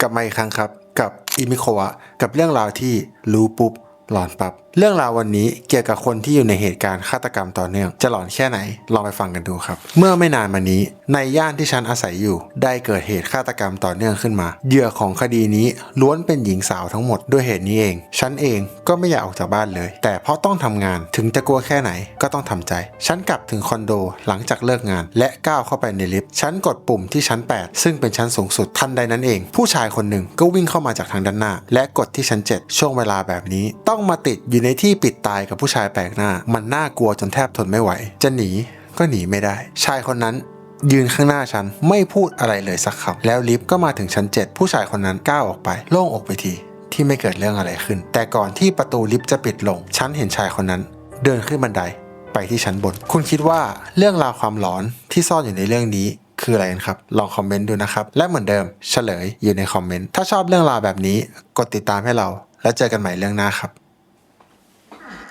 กลับมาอีกครั้งครับ กับอิมิโควะกับเรื่องราวที่รู้ปุ๊บ หลอนปับ๊บเรื่องราววันนี้เกี่ยวกับคนที่อยู่ในเหตุการณ์ฆาตกรรมต่อเนื่อง จะหลอนแค่ไหน ลองไปฟังกันดูครับ เมื่อไม่นานมานี้ ในย่านที่ฉันอาศัยอยู่ ได้เกิดเหตุฆาตกรรมต่อเนื่องขึ้นมา เหยื่อของคดีนี้ล้วนเป็นหญิงสาวทั้งหมดด้วยเหตุนี้เอง ฉันเองก็ไม่อยากออกจากบ้านเลย แต่เพราะต้องทำงานถึงจะกลัวแค่ไหนก็ต้องทำใจ ฉันกลับถึงคอนโดหลังจากเลิกงาน และก้าวเข้าไปในลิฟต์ฉันกดปุ่มที่ชั้น 8 ซึ่งเป็นชั้นสูงสุดทันใดนั้นเอง ผู้ชายคนหนึ่งก็วิ่งเข้ามาจากทางด้านหน้า และกดที่ชั้น 7 ช่วงเวลาแบบนี้ต้องมาติดอยู่ในที่ปิดตายกับผู้ชายแปลกหน้า มันน่ากลัวจนแทบทนไม่ไหว จะหนีก็หนีไม่ได้ ชายคนนั้นยืนข้างหน้าฉันไม่พูดอะไรเลยสักคำแล้วลิฟต์ก็มาถึงชั้น 7 ผู้ชายคนนั้นก้าวออกไป โล่งอกไปทีที่ไม่เกิดเรื่องอะไรขึ้น แต่ก่อนที่ประตูลิฟต์จะปิดลง ฉันเห็นชายคนนั้น เดินขึ้นบันไดไปที่ชั้นบน คุณคิดว่าเรื่องราวความหลอนที่ซ่อนอยู่ในเรื่องนี้คืออะไรกันครับ ลองคอมเมนต์ดูนะครับ และเหมือนเดิมเฉลยอยู่ในคอมเมนต์ ถ้าชอบเรื่องราวแบบนี้ กดติดตามให้เรา แล้วเจอกันใหม่เรื่องหน้าครับ